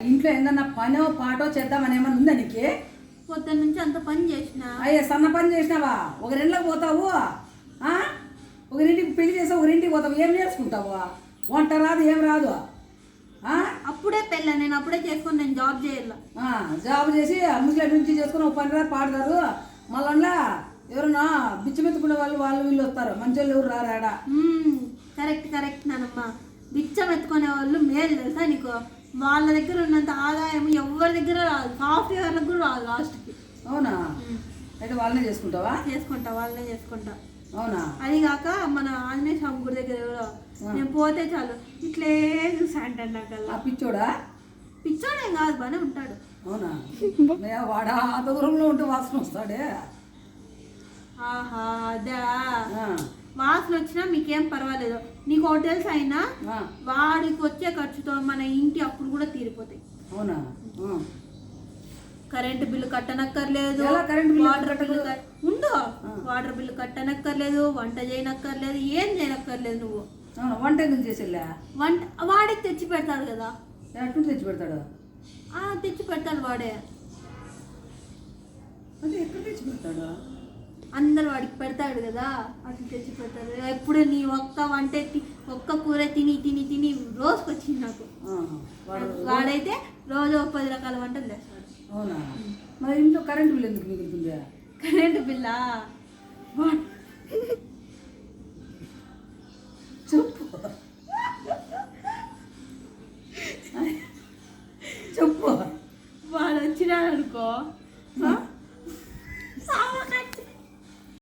ఇంట్లో ఏదన్నా పనో పాటో చేద్దామని ఏమన్నా ఉందా నీకు? పొద్దున్న నుంచి అంత పని చేసిన. అయ్యే సన్న పని చేసినావా? ఒకరింట్లోకి పోతావు? ఆ? ఒకరింటికి పెళ్ళి చేసావు ఒకరింటికి పోతావు ఏం నేర్చుకుంటావు వంట రాదు ఏం రాదు? అప్పుడే పెళ్ళ నేను అప్పుడే చేసుకొని నేను జాబ్ చేయాల. జాబ్ చేసి ముస్లిం నుంచి చేసుకుని ఒక పని రాదు పాడతారు మళ్ళా ఎవరన్నా బిచ్చమెత్తుకునే వాళ్ళు వాళ్ళు వీళ్ళు వస్తారు. మంచి వాళ్ళు ఎవరు రారు ఆడ కరెక్ట్ కరెక్ట్ నానమ్మ. బిచ్చం ఎత్తుకునే వాళ్ళు మేలు తెలుసా నీకు? వాళ్ళ దగ్గర ఉన్నంత ఆదాయం ఎవరి దగ్గర రాదు. సాఫ్ట్వేర్లకు కూడా రాదు లాస్ట్కి. అవునా? అయితే వాళ్ళనే చేసుకుంటావా? చేసుకుంటా వాళ్ళనే చేసుకుంటా. అవునా? అది కాక మన ఆంజనేయ స్వామి గుడి దగ్గర కూడా నేను పోతే చాలు. ఇట్లే చూసా అంటాడు నాకల్లా ఆ పిచ్చోడా? పిచ్చోడేం కాదు బానే ఉంటాడు. అవునా? వాడా అంత దూరంలో ఉంటే వాసన వస్తాడే. ఆహా అదా? వాసన వచ్చినా మీకేం పర్వాలేదు. నీకు హోటల్స్ అయినా వాడికి వచ్చే ఖర్చుతో మన ఇంటి అప్పుడు కూడా తీరిపోతాయి. అవునా. కరెంటు బిల్లు కట్టనక్కర్లేదు. వాటర్ బిల్లు ఉండు. వాటర్ బిల్లు కట్టనక్కర్లేదు వంట చేయనక్కర్లేదు ఏం చేయనక్కర్లేదు నువ్వు. వంట ఎందుకు చేసేలే? వంట వాడే తెచ్చి పెడతాడు కదా. ఎట్టు తెచ్చి పెడతాడు? తెచ్చి పెడతాడు వాడే. అంటే ఎక్కడ తెచ్చి పెడతాడు? అందరు వాడికి పెడతాడు కదా అది తెచ్చి పెడతాడు. ఎప్పుడు నీ ఒక్క వంట ఒక్క కూర తిని తిని తిని రోజుకి వచ్చింది నాకు వాడైతే రోజు ఒక పది రకాల వంటలు చేస్తాడు. అవునా? మరి ఇంట్లో కరెంట్ బిల్ ఎందుకు కరెంట్ బిల్లా? చెప్పు. చెప్పు. వాడు వచ్చినాడు అనుకో.